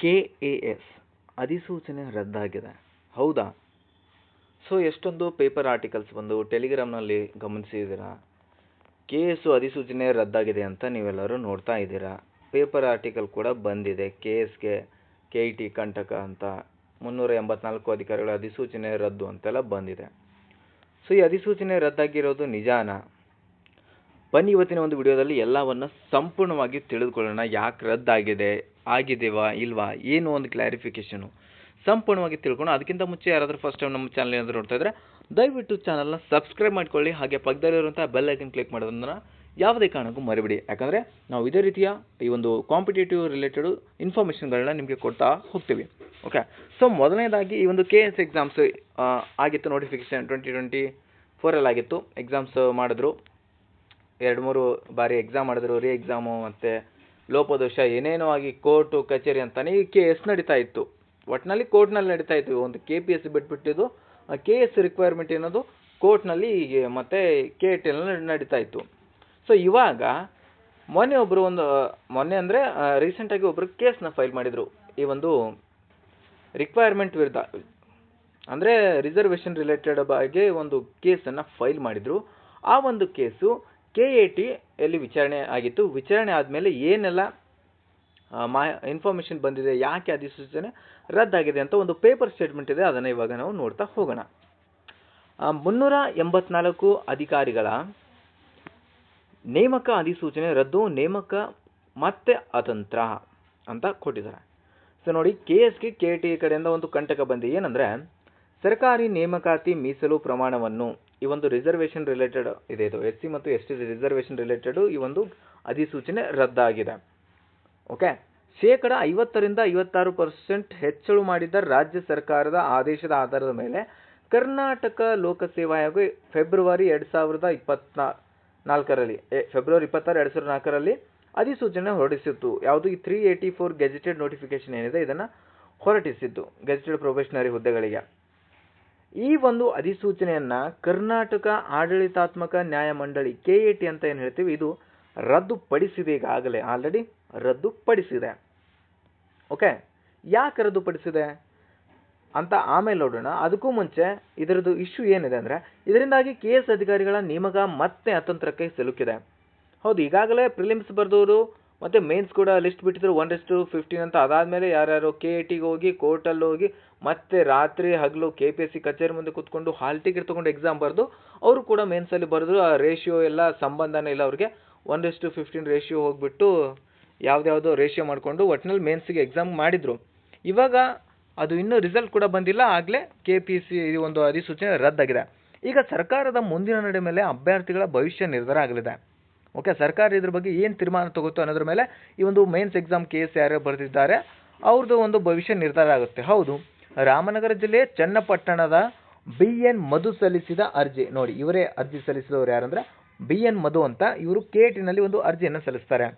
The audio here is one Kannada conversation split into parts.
ಕೆ ಎ ಎಸ್ ಅಧಿಸೂಚನೆ ರದ್ದಾಗಿದೆ. ಹೌದಾ? ಸೊ ಎಷ್ಟೊಂದು ಪೇಪರ್ ಆರ್ಟಿಕಲ್ಸ್ ಬಂದು ಟೆಲಿಗ್ರಾಮ್ನಲ್ಲಿ ಗಮನಿಸಿದ್ದೀರಾ? ಕೆ ಎಸ್ಸು ಅಧಿಸೂಚನೆ ರದ್ದಾಗಿದೆ ಅಂತ ನೀವೆಲ್ಲರೂ ನೋಡ್ತಾ ಇದ್ದೀರಾ? ಪೇಪರ್ ಆರ್ಟಿಕಲ್ ಕೂಡ ಬಂದಿದೆ ಕೆ ಎಸ್ಗೆ ಕೆ ಇ ಟಿ ಕಂಟಕ ಅಂತ. ಮುನ್ನೂರ ಎಂಬತ್ನಾಲ್ಕು ಅಧಿಕಾರಿಗಳ ಅಧಿಸೂಚನೆ ರದ್ದು ಅಂತೆಲ್ಲ ಬಂದಿದೆ. ಸೊ ಈ ಅಧಿಸೂಚನೆ ರದ್ದಾಗಿರೋದು ನಿಜಾನ? ಬನ್ನಿ ಇವತ್ತಿನ ಒಂದು ವಿಡಿಯೋದಲ್ಲಿ ಎಲ್ಲವನ್ನು ಸಂಪೂರ್ಣವಾಗಿ ತಿಳಿದುಕೊಳ್ಳೋಣ ಯಾಕೆ ರದ್ದಾಗಿದೆ ಆಗಿದೆವಾ ಇಲ್ವಾ? ಏನು ಒಂದು ಕ್ಲಾರಿಫಿಕೇಷನು ಸಂಪೂರ್ಣವಾಗಿ ತಿಳ್ಕೊಂಡು ಅದಕ್ಕಿಂತ ಮುಂಚೆ ಯಾರಾದರೂ ಫಸ್ಟ್ ಟೈಮ್ ನಮ್ಮ ಚಾನಲ್ ಏನಾದರೂ ನೋಡ್ತಾ ಇದ್ದರೆ ದಯವಿಟ್ಟು ಚಾನಲ್ನ ಸಬ್ಸ್ಕ್ರೈಬ್ ಮಾಡ್ಕೊಳ್ಳಿ. ಹಾಗೆ ಪಕ್ಕದಲ್ಲಿರುವಂಥ ಬೆಲ್ ಐಕನ್ ಕ್ಲಿಕ್ ಮಾಡೋದನ್ನು ಯಾವುದೇ ಕಾರಣಕ್ಕೂ ಮರಿಬಿಡಿ. ಯಾಕಂದರೆ ನಾವು ಇದೇ ರೀತಿಯ ಈ ಒಂದು ಕಾಂಪಿಟೇಟಿವ್ ರಿಲೇಟೆಡ್ ಇನ್ಫಾರ್ಮೇಷನ್ಗಳನ್ನ ನಿಮಗೆ ಕೊಡ್ತಾ ಹೋಗ್ತೀವಿ. ಓಕೆ ಸೊ ಮೊದಲನೇದಾಗಿ ಈ ಒಂದು ಕೆ ಎಸ್ ಎಕ್ಸಾಮ್ಸ್ ಆಗಿತ್ತು ನೋಟಿಫಿಕೇಶನ್ ಟ್ವೆಂಟಿ ಟ್ವೆಂಟಿ ಫೋರಲ್ಲಿ ಆಗಿತ್ತು. ಎಕ್ಸಾಮ್ಸ್ ಮಾಡಿದ್ರು. ಎರಡು ಮೂರು ಬಾರಿ ಎಕ್ಸಾಮ್ ಮಾಡಿದ್ರು. ರೀ ಎಕ್ಸಾಮು ಮತ್ತು ಲೋಪದೋಷ ಏನೇನೋ ಆಗಿ ಕೋರ್ಟು, ಕಚೇರಿ ಅಂತಲೇ ಈ ಕೆ ಎಸ್ ನಡೀತಾ ಇತ್ತು. ಒಟ್ಟಿನಲ್ಲಿ ಕೋರ್ಟ್ನಲ್ಲಿ ನಡೀತಾ ಇತ್ತು. ಒಂದು ಕೆ ಪಿ ಎಸ್ ಬಿಟ್ಬಿಟ್ಟಿದ್ದು. ಕೆ ಎಸ್ ರಿಕ್ವೈರ್ಮೆಂಟ್ ಏನೋದು? ಕೋರ್ಟ್ನಲ್ಲಿ ಮತ್ತು ಕೆ ಟಿ ಎಲ್ ನಡೀತಾ ಇತ್ತು. ಸೊ ಇವಾಗ ಮೊನ್ನೆ ಒಬ್ಬರು ಒಂದು ಮೊನ್ನೆ ಅಂದರೆ ರೀಸೆಂಟಾಗಿ ಒಬ್ಬರು ಕೇಸ್ನ ಫೈಲ್ ಮಾಡಿದರು. ಈ ಒಂದು ರಿಕ್ವೈರ್ಮೆಂಟ್ ವಿರುದ್ಧ. ಅಂದರೆ ರಿಸರ್ವೇಷನ್ ರಿಲೇಟೆಡ್ ಬಗ್ಗೆ ಒಂದು ಕೇಸನ್ನು ಫೈಲ್ ಮಾಡಿದರು. ಆ ಒಂದು ಕೇಸು ಕೆ ಎ ವಿಚಾರಣೆ ಆಗಿತ್ತು. ವಿಚಾರಣೆ ಆದಮೇಲೆ ಏನೆಲ್ಲ ಮಾ ಇನ್ಫಾರ್ಮೇಷನ್ ಬಂದಿದೆ, ಯಾಕೆ ಅಧಿಸೂಚನೆ ರದ್ದಾಗಿದೆ ಅಂತ ಒಂದು ಪೇಪರ್ ಸ್ಟೇಟ್ಮೆಂಟ್ ಇದೆ. ಅದನ್ನು ಇವಾಗ ನಾವು ನೋಡ್ತಾ ಹೋಗೋಣ. ಮುನ್ನೂರ ಎಂಬತ್ನಾಲ್ಕು ಅಧಿಕಾರಿಗಳ ನೇಮಕ ಅಧಿಸೂಚನೆ ರದ್ದು. ನೇಮಕ ಮತ್ತೆ ಅತಂತ್ರ ಅಂತ ಕೊಟ್ಟಿದ್ದಾರೆ. ಸೊ ನೋಡಿ ಕೆ ಎಸ್ಗೆ ಕೆ ಟಿ ಕಡೆಯಿಂದ ಒಂದು ಕಂಟಕ ಬಂದಿದೆ. ಏನಂದರೆ, ಸರ್ಕಾರಿ ನೇಮಕಾತಿ ಮೀಸಲು ಪ್ರಮಾಣವನ್ನು ಈ ಒಂದು ರಿಸರ್ವೇಷನ್ ರಿಲೇಟೆಡ್ ಇದೆ ಇದು. ಎಸ್ ಸಿ ಮತ್ತು ಎಸ್ ಟಿ ರಿಸರ್ವೇಷನ್ ರಿಲೇಟೆಡ್ ಈ ಒಂದು ಅಧಿಸೂಚನೆ ರದ್ದಾಗಿದೆ. ಓಕೆ ಶೇಕಡ ಐವತ್ತರಿಂದ ಐವತ್ತಾರು ಪರ್ಸೆಂಟ್ ಹೆಚ್ಚಳು ಮಾಡಿದ ರಾಜ್ಯ ಸರ್ಕಾರದ ಆದೇಶದ ಆಧಾರದ ಮೇಲೆ ಕರ್ನಾಟಕ ಲೋಕಸೇವಾ ಆಯೋಗ ಫೆಬ್ರವರಿ ಎರಡು ಸಾವಿರದ ಇಪ್ಪತ್ನಾ ನಾಲ್ಕರಲ್ಲಿ ಫೆಬ್ರವರಿ ಇಪ್ಪತ್ತಾರು ಎರಡು ಸಾವಿರದ ನಾಲ್ಕರಲ್ಲಿ ಅಧಿಸೂಚನೆ ಹೊರಡಿಸಿತ್ತು. ಯಾವುದು? ಈ three eighty four gazetted notification ಏನಿದೆ? ಇದನ್ನು ಹೊರಟಿಸಿದ್ದು. ಗೆಜೆಟೆಡ್ ಪ್ರೊಬೇಷನರಿ ಹುದ್ದೆಗಳಿಗೆ. ಈ ಒಂದು ಅಧಿಸೂಚನೆಯನ್ನು ಕರ್ನಾಟಕ ಆಡಳಿತಾತ್ಮಕ ನ್ಯಾಯಮಂಡಳಿ ಕೆ ಎ ಟಿ ಅಂತ ಏನು ಹೇಳ್ತೀವಿ? ಇದು ರದ್ದುಪಡಿಸಿದೆ ಈಗಾಗಲೇ ಆಲ್ರೆಡಿ ರದ್ದುಪಡಿಸಿದೆ. ಓಕೆ ಯಾಕೆ ರದ್ದುಪಡಿಸಿದೆ? ಅಂತ ಆಮೇಲೆ ನೋಡೋಣ. ಅದಕ್ಕೂ ಮುಂಚೆ ಇದರದ್ದು ಇಶ್ಯೂ ಏನಿದೆ ಅಂದರೆ, ಇದರಿಂದಾಗಿ ಕೆ ಎಸ್ ಅಧಿಕಾರಿಗಳ ನೇಮಕ ಮತ್ತೆ ಅತಂತ್ರಕ್ಕೆ ಸಿಲುಕಿದೆ. ಹೌದು, ಈಗಾಗಲೇ ಪ್ರಿಲಿಮ್ಸ್ ಬರೆದವರು ಮತ್ತು ಮೇನ್ಸ್ ಕೂಡ ಲಿಸ್ಟ್ ಬಿಟ್ಟಿದ್ರು ಒನ್ ಟು ಫಿಫ್ಟೀನ್ ಅಂತ. ಅದಾದಮೇಲೆ ಯಾರ್ಯಾರು ಕೆ ಎ ಟಿಗೆ ಹೋಗಿ ಕೋರ್ಟಲ್ಲಿ ಹೋಗಿ, ಮತ್ತೆ ರಾತ್ರಿ ಹಗಲು ಕೆ ಪಿ ಎಸ್ ಸಿ ಕಚೇರಿ ಮುಂದೆ ಕೂತ್ಕೊಂಡು ಹಾಲ್ ಟಿಕೆಟ್ ತೊಗೊಂಡು ಎಕ್ಸಾಮ್ ಬರೆದು, ಅವರು ಕೂಡ ಮೇನ್ಸಲ್ಲಿ ಬರೆದ್ರು. ಆ ರೇಷಿಯೋ ಎಲ್ಲ ಸಂಬಂಧನೇ ಇಲ್ಲ ಅವ್ರಿಗೆ. ಒನ್ ಟು ಫಿಫ್ಟೀನ್ ರೇಷಿಯೋ ಹೋಗಿಬಿಟ್ಟು ಯಾವುದ್ಯಾವುದೋ ರೇಷಿಯೋ ಮಾಡಿಕೊಂಡು ಒಟ್ಟಿನಲ್ಲಿ ಮೇನ್ಸಿಗೆ ಎಕ್ಸಾಮ್ ಮಾಡಿದರು. ಇವಾಗ ಅದು ಇನ್ನೂ ರಿಸಲ್ಟ್ ಕೂಡ ಬಂದಿಲ್ಲ. ಆಗಲೇ ಕೆ ಪಿ ಸಿ ಒಂದು ಅಧಿಸೂಚನೆ ರದ್ದಾಗಿದೆ. ಈಗ ಸರ್ಕಾರದ ಮುಂದಿನ ನಡೆ ಮೇಲೆ ಅಭ್ಯರ್ಥಿಗಳ ಭವಿಷ್ಯ ನಿರ್ಧಾರ ಆಗಲಿದೆ. ಓಕೆ, ಸರ್ಕಾರ ಇದ್ರ ಬಗ್ಗೆ ಏನು ತೀರ್ಮಾನ ತಗೋತೋ ಅನ್ನೋದ್ರ ಮೇಲೆ ಈ ಒಂದು ಮೇನ್ಸ್ ಎಕ್ಸಾಮ್ ಕೇಸ್ ಯಾರು ಬರೆದಿದ್ದಾರೆ ಅವ್ರದ್ದು ಒಂದು ಭವಿಷ್ಯ ನಿರ್ಧಾರ ಆಗುತ್ತೆ. ಹೌದು, ರಾಮನಗರ ಜಿಲ್ಲೆ ಚನ್ನಪಟ್ಟಣದ ಬಿ ಎನ್ ಮಧು ಸಲ್ಲಿಸಿದ ಅರ್ಜಿ. ನೋಡಿ, ಇವರೇ ಅರ್ಜಿ ಸಲ್ಲಿಸಿದವರು ಯಾರಂದ್ರೆ ಬಿ ಎನ್ ಮಧು ಅಂತ ಇವರು ಕೆ ಟಿನಲ್ಲಿ ಒಂದು ಅರ್ಜಿಯನ್ನು ಸಲ್ಲಿಸ್ತಾರೆ.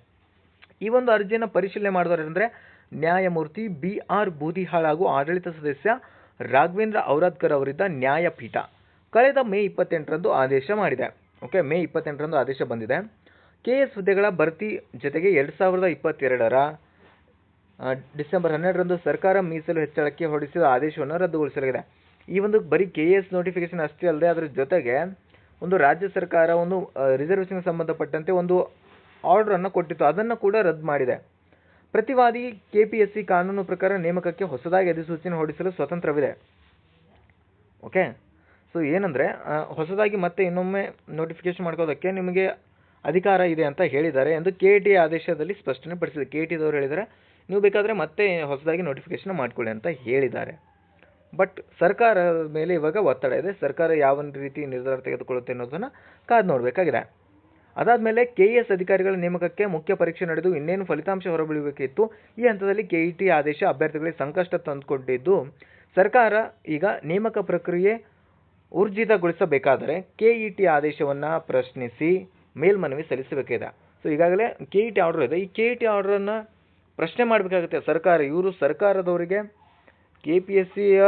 ಈ ಒಂದು ಅರ್ಜಿಯನ್ನು ಪರಿಶೀಲನೆ ಮಾಡಿದವರು ಅಂದರೆ ನ್ಯಾಯಮೂರ್ತಿ ಬಿ ಆರ್ ಬೂದಿಹಾಳ್ ಹಾಗೂ ಆಡಳಿತ ಸದಸ್ಯ ರಾಘವೇಂದ್ರ ಔರಾದ್ಕರ್ ಅವರಿದ್ದ ನ್ಯಾಯಪೀಠ. ಕಳೆದ ಮೇ ಇಪ್ಪತ್ತೆಂಟರಂದು ಆದೇಶ ಮಾಡಿದೆ. ಓಕೆ, ಮೇ ಇಪ್ಪತ್ತೆಂಟರಂದು ಆದೇಶ ಬಂದಿದೆ. ಕೆ ಎಸ್ ಹುದ್ದೆಗಳ ಭರ್ತಿ ಜೊತೆಗೆ ಎರಡು ಸಾವಿರದ ಇಪ್ಪತ್ತೆರಡರ ಡಿಸೆಂಬರ್ ಹನ್ನೆರಡರಂದು ಸರ್ಕಾರ ಮೀಸಲು ಹೆಚ್ಚಳಕ್ಕೆ ಹೊರಡಿಸಿದ ಆದೇಶವನ್ನು ರದ್ದುಗೊಳಿಸಲಾಗಿದೆ. ಈ ಒಂದು ಬರೀ ಕೆ ಎಸ್ ನೋಟಿಫಿಕೇಶನ್ ಅಷ್ಟೇ ಅಲ್ಲದೆ ಅದರ ಜೊತೆಗೆ ಒಂದು ರಾಜ್ಯ ಸರ್ಕಾರ ಒಂದು ರಿಸರ್ವೇಷನ್ಗೆ ಸಂಬಂಧಪಟ್ಟಂತೆ ಒಂದು ಆರ್ಡ್ರನ್ನು ಕೊಟ್ಟಿತ್ತು. ಅದನ್ನು ಕೂಡ ರದ್ದು ಮಾಡಿದೆ. ಪ್ರತಿವಾದಿ ಕೆ ಪಿ ಎಸ್ ಸಿ ಕಾನೂನು ಪ್ರಕಾರ ನೇಮಕಕ್ಕೆ ಹೊಸದಾಗಿ ಅಧಿಸೂಚನೆ ಹೊರಡಿಸಲು ಸ್ವತಂತ್ರವಿದೆ. ಓಕೆ ಸೊ ಏನಂದರೆ ಹೊಸದಾಗಿ ಮತ್ತೆ ಇನ್ನೊಮ್ಮೆ ನೋಟಿಫಿಕೇಶನ್ ಮಾಡ್ಕೋದಕ್ಕೆ ನಿಮಗೆ ಅಧಿಕಾರ ಇದೆ ಅಂತ ಹೇಳಿದ್ದಾರೆ ಎಂದು ಕೆ ಟಿ ಆದೇಶದಲ್ಲಿ ಸ್ಪಷ್ಟನೆ ಪಡಿಸಿದೆ. ಕೆ ಟಿದವರು ಹೇಳಿದರೆ ನೀವು ಬೇಕಾದರೆ ಮತ್ತೆ ಹೊಸದಾಗಿ ನೋಟಿಫಿಕೇಶನ್ ಮಾಡಿಕೊಳ್ಳಿ ಅಂತ ಹೇಳಿದ್ದಾರೆ. ಬಟ್ ಸರ್ಕಾರದ ಮೇಲೆ ಇವಾಗ ಒತ್ತಡ ಇದೆ. ಸರ್ಕಾರ ಯಾವ ರೀತಿ ನಿರ್ಧಾರ ತೆಗೆದುಕೊಳ್ಳುತ್ತೆ ಅನ್ನೋದನ್ನು ಕಾದು ನೋಡಬೇಕಾಗಿದೆ. ಅದಾದಮೇಲೆ ಕೆ ಎಸ್ ಅಧಿಕಾರಿಗಳ ನೇಮಕಕ್ಕೆ ಮುಖ್ಯ ಪರೀಕ್ಷೆ ನಡೆದು ಇನ್ನೇನು ಫಲಿತಾಂಶ ಹೊರಬೀಳಬೇಕಿತ್ತು ಈ ಹಂತದಲ್ಲಿ ಕೆ ಇ ಟಿ ಆದೇಶ ಅಭ್ಯರ್ಥಿಗಳಿಗೆ ಸಂಕಷ್ಟ ತಂದುಕೊಂಡಿದ್ದು ಸರ್ಕಾರ ಈಗ ನೇಮಕ ಪ್ರಕ್ರಿಯೆ ಊರ್ಜಿತಗೊಳಿಸಬೇಕಾದರೆ ಕೆ ಇ ಟಿ ಆದೇಶವನ್ನು ಪ್ರಶ್ನಿಸಿ ಮೇಲ್ಮನವಿ ಸಲ್ಲಿಸಬೇಕಿದೆ ಸೊ ಈಗಾಗಲೇ ಕೆ ಇ ಟಿ ಆರ್ಡರ್ ಇದೆ. ಈ ಕೆ ಇ ಟಿ ಆರ್ಡರನ್ನು ಪ್ರಶ್ನೆ ಮಾಡಬೇಕಾಗುತ್ತೆ ಸರ್ಕಾರ. ಇವರು ಸರ್ಕಾರದವರಿಗೆ ಕೆ ಪಿ ಎಸ್ ಸಿಯ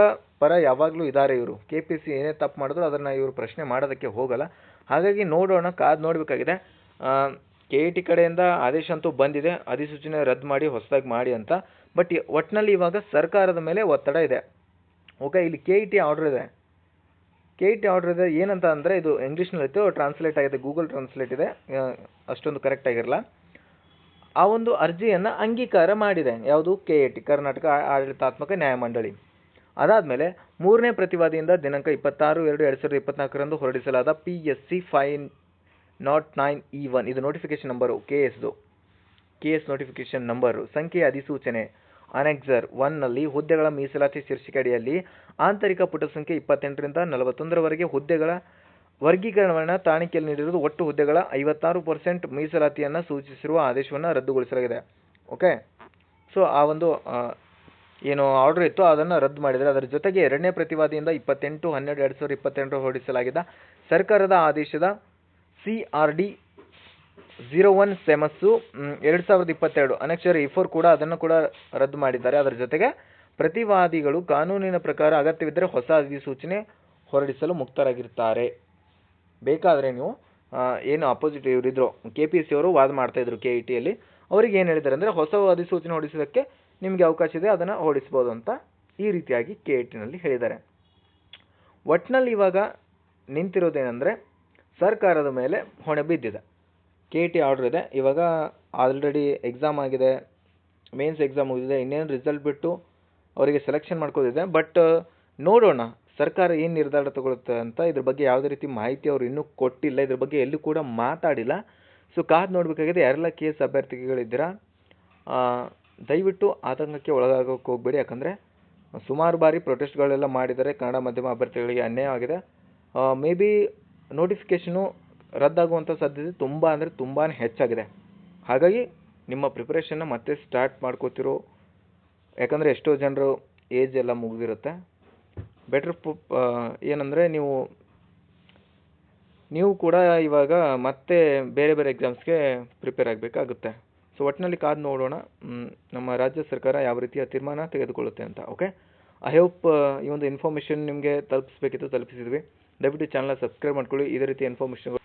ಪರ ಯಾವಾಗಲೂ ಇದ್ದಾರೆ ಇವರು. ಕೆ ಪಿ ಎಸ್ ಸಿ ಏನೇ ತಪ್ಪು ಮಾಡಿದ್ರು ಅದನ್ನು ಇವರು ಪ್ರಶ್ನೆ ಮಾಡೋದಕ್ಕೆ ಹೋಗಲ್ಲ. ಹಾಗಾಗಿ ನೋಡೋಣ, ಕಾದು ನೋಡಬೇಕಾಗಿದೆ. ಕೆ ಇ ಟಿ ಕಡೆಯಿಂದ ಆದೇಶ ಅಂತೂ ಬಂದಿದೆ. ಅಧಿಸೂಚನೆ ರದ್ದು ಮಾಡಿ, ಹೊಸದಾಗಿ ಮಾಡಿ ಅಂತ. ಬಟ್ ಒಟ್ಟಿನಲ್ಲಿ ಇವಾಗ ಸರ್ಕಾರದ ಮೇಲೆ ಒತ್ತಡ ಇದೆ. ಓಕೆ ಇಲ್ಲಿ ಕೆ ಇ ಟಿ ಆರ್ಡರ್ ಇದೆ. ಕೆ ಟಿ ಆರ್ಡರ್ ಇದೆ. ಏನಂತ ಅಂದರೆ ಇದು ಇಂಗ್ಲೀಷ್ನಲ್ಲಿ ಇತ್ತು. ಟ್ರಾನ್ಸ್ಲೇಟ್ ಆಗಿದೆ. ಗೂಗಲ್ ಟ್ರಾನ್ಸ್ಲೇಟ್ ಇದೆ. ಅಷ್ಟೊಂದು ಕರೆಕ್ಟ್ ಆಗಿರಲ್ಲ. ಆ ಒಂದು ಅರ್ಜಿಯನ್ನು ಅಂಗೀಕಾರ ಮಾಡಿದೆ. ಯಾವುದು? ಕೆ ಎ ಟಿ ಕರ್ನಾಟಕ ಆಡಳಿತಾತ್ಮಕ ನ್ಯಾಯಮಂಡಳಿ ಅದಾದಮೇಲೆ ಮೂರನೇ ಪ್ರತಿವಾದಿಯಿಂದ ದಿನಾಂಕ ಇಪ್ಪತ್ತಾರು ಎರಡು ಎರಡು ಸಾವಿರದ ಇಪ್ಪತ್ನಾಲ್ಕರಂದು ಹೊರಡಿಸಲಾದ P S C five nought nine E one ಇದು ನೋಟಿಫಿಕೇಶನ್ ನಂಬರು ಕೆ ಎಸ್ದು ಕೆ ಎಸ್ ನೋಟಿಫಿಕೇಶನ್ ನಂಬರು ಸಂಖ್ಯೆ, ಅಧಿಸೂಚನೆ. ಅನೆಕ್ಸರ್ ಒನ್ನಲ್ಲಿ ಹುದ್ದೆಗಳ ಮೀಸಲಾತಿ ಶೀರ್ಷಿಕೆಯಡಿಯಲ್ಲಿ ಆಂತರಿಕ ಪುಟ ಸಂಖ್ಯೆ ಇಪ್ಪತ್ತೆಂಟರಿಂದ ನಲವತ್ತೊಂದರವರೆಗೆ ಹುದ್ದೆಗಳ ವರ್ಗೀಕರಣವನ್ನು ತಾಣಿಕೆಯಲ್ಲಿ ನೀಡಿರುವುದು ಒಟ್ಟು ಹುದ್ದೆಗಳ ಐವತ್ತಾರು ಪರ್ಸೆಂಟ್ ಮೀಸಲಾತಿಯನ್ನು ಸೂಚಿಸಿರುವ ಆದೇಶವನ್ನು ರದ್ದುಗೊಳಿಸಲಾಗಿದೆ. ಓಕೆ? ಸೊ, ಆ ಒಂದು ಏನು ಆರ್ಡರ್ ಇತ್ತು ಅದನ್ನು ರದ್ದು ಮಾಡಿದರೆ ಅದರ ಜೊತೆಗೆ ಎರಡನೇ ಪ್ರತಿವಾದಿಯಿಂದ ಇಪ್ಪತ್ತೆಂಟು, ಹನ್ನೆರಡು, ಎರಡು ಸಾವಿರದ ಇಪ್ಪತ್ತೆಂಟರ ಹೊರಡಿಸಲಾಗಿದ್ದ ಸರ್ಕಾರದ ಆದೇಶದ C R D zero one ಸೆಮಸ್ಸು ಎರಡು ಸಾವಿರದ ಇಪ್ಪತ್ತೆರಡು. ಅನೆಕ್ಷರ್ ಫೋರ್ ಕೂಡ ಅದನ್ನು ಕೂಡ ರದ್ದು ಮಾಡಿದ್ದಾರೆ. ಅದರ ಜೊತೆಗೆ ಪ್ರತಿವಾದಿಗಳು ಕಾನೂನಿನ ಪ್ರಕಾರ ಅಗತ್ಯವಿದ್ದರೆ ಹೊಸ ಅಧಿಸೂಚನೆ ಹೊರಡಿಸಲು ಮುಕ್ತರಾಗಿರ್ತಾರೆ ಬೇಕಾದರೆ ನೀವು ಏನು ಅಪೋಸಿಟ್ ಇವರಿದ್ರು ಕೆ ಪಿ ಸಿ ಅವರು ವಾದ ಮಾಡ್ತಾ ಇದ್ರು ಕೆ ಇ ಟಿಯಲ್ಲಿ ಅವರಿಗೆ ಏನು ಹೇಳಿದ್ದಾರೆ ಅಂದರೆ ಹೊಸ ಅಧಿಸೂಚನೆ ಹೊಡಿಸೋದಕ್ಕೆ ನಿಮಗೆ ಅವಕಾಶ ಇದೆ, ಅದನ್ನು ಹೊರಡಿಸ್ಬೋದು ಅಂತ ಈ ರೀತಿಯಾಗಿ ಕೆ ಇ ಟಿನಲ್ಲಿ ಹೇಳಿದ್ದಾರೆ. ಒಟ್ಟಿನಲ್ಲಿ ಇವಾಗ ನಿಂತಿರೋದೇನೆಂದರೆ ಸರ್ಕಾರದ ಮೇಲೆ ಹೊಣೆ ಬಿದ್ದಿದೆ. ಕೆ ಟಿ ಆರ್ಡ್ರ್ ಇದೆ. ಇವಾಗ ಆಲ್ರೆಡಿ ಎಕ್ಸಾಮ್ ಆಗಿದೆ. ಮೇನ್ಸ್ ಎಕ್ಸಾಮ್ ಮುಗಿದಿದೆ. ಇನ್ನೇನು ರಿಸಲ್ಟ್ ಬಿಟ್ಟು ಅವರಿಗೆ ಸೆಲೆಕ್ಷನ್ ಮಾಡ್ಕೋದಿದೆ ಬಟ್ ನೋಡೋಣ. ಸರ್ಕಾರ ಏನು ನಿರ್ಧಾರ ತಗೊಳುತ್ತೆ ಅಂತ ಇದ್ರ ಬಗ್ಗೆ ಯಾವುದೇ ರೀತಿ ಮಾಹಿತಿ ಅವರು ಇನ್ನೂ ಕೊಟ್ಟಿಲ್ಲ. ಇದ್ರ ಬಗ್ಗೆ ಎಲ್ಲೂ ಕೂಡ ಮಾತಾಡಿಲ್ಲ. ಸೊ ಕಾದು ನೋಡಬೇಕಾಗಿದೆ. ಯಾರೆಲ್ಲ ಕೆ ಎಸ್ ಅಭ್ಯರ್ಥಿಗಳಿದ್ದೀರಾ ದಯವಿಟ್ಟು ಆತಂಕಕ್ಕೆ ಒಳಗಾಗೋಕ್ಕೆ ಹೋಗಬೇಡಿ. ಯಾಕಂದರೆ ಸುಮಾರು ಬಾರಿ ಪ್ರೊಟೆಸ್ಟ್ಗಳೆಲ್ಲ ಮಾಡಿದ್ದಾರೆ. ಕನ್ನಡ ಮಾಧ್ಯಮ ಅಭ್ಯರ್ಥಿಗಳಿಗೆ ಅನ್ಯಾಯವಾಗಿದೆ. ಮೇ ಬಿ ನೋಟಿಫಿಕೇಷನು ರದ್ದಾಗುವಂಥ ಸಾಧ್ಯತೆ ತುಂಬ ಅಂದರೆ ತುಂಬಾ ಹೆಚ್ಚಾಗಿದೆ. ಹಾಗಾಗಿ ನಿಮ್ಮ ಪ್ರಿಪ್ರೇಷನ್ನ ಮತ್ತೆ ಸ್ಟಾರ್ಟ್ ಮಾಡ್ಕೋತಿರೋ, ಯಾಕಂದರೆ ಎಷ್ಟೋ ಜನರು ಏಜ್ ಎಲ್ಲ ಮುಗಿದಿರುತ್ತೆ. ಬೆಟ್ರ್ ಏನಂದರೆ ನೀವು ನೀವು ಕೂಡ ಇವಾಗ ಮತ್ತೆ ಬೇರೆ ಬೇರೆ ಎಕ್ಸಾಮ್ಸ್ಗೆ ಪ್ರಿಪೇರ್ ಆಗಬೇಕಾಗುತ್ತೆ. ಸೊ ಒಟ್ಟಿನಲ್ಲಿ ಕಾದು ನೋಡೋಣ ನಮ್ಮ ರಾಜ್ಯ ಸರ್ಕಾರ ಯಾವ ರೀತಿಯ ತೀರ್ಮಾನ ತೆಗೆದುಕೊಳ್ಳುತ್ತೆ ಅಂತ ಓಕೆ ಐ ಹೋಪ್ ಈ ಒಂದು ಇನ್ಫಾರ್ಮೇಷನ್ ನಿಮಗೆ ತಲುಪಿಸ್ಬೇಕಿತ್ತು, ತಲುಪಿಸಿದ್ವಿ. ದಯವಿಟ್ಟು ಚಾನಲ್ನ ಸಬ್ಸ್ಕ್ರೈಬ್ ಮಾಡ್ಕೊಳ್ಳಿ. ಇದೇ ರೀತಿ ಇನ್ಫಾರ್ಮೇಷನ್ಗಳು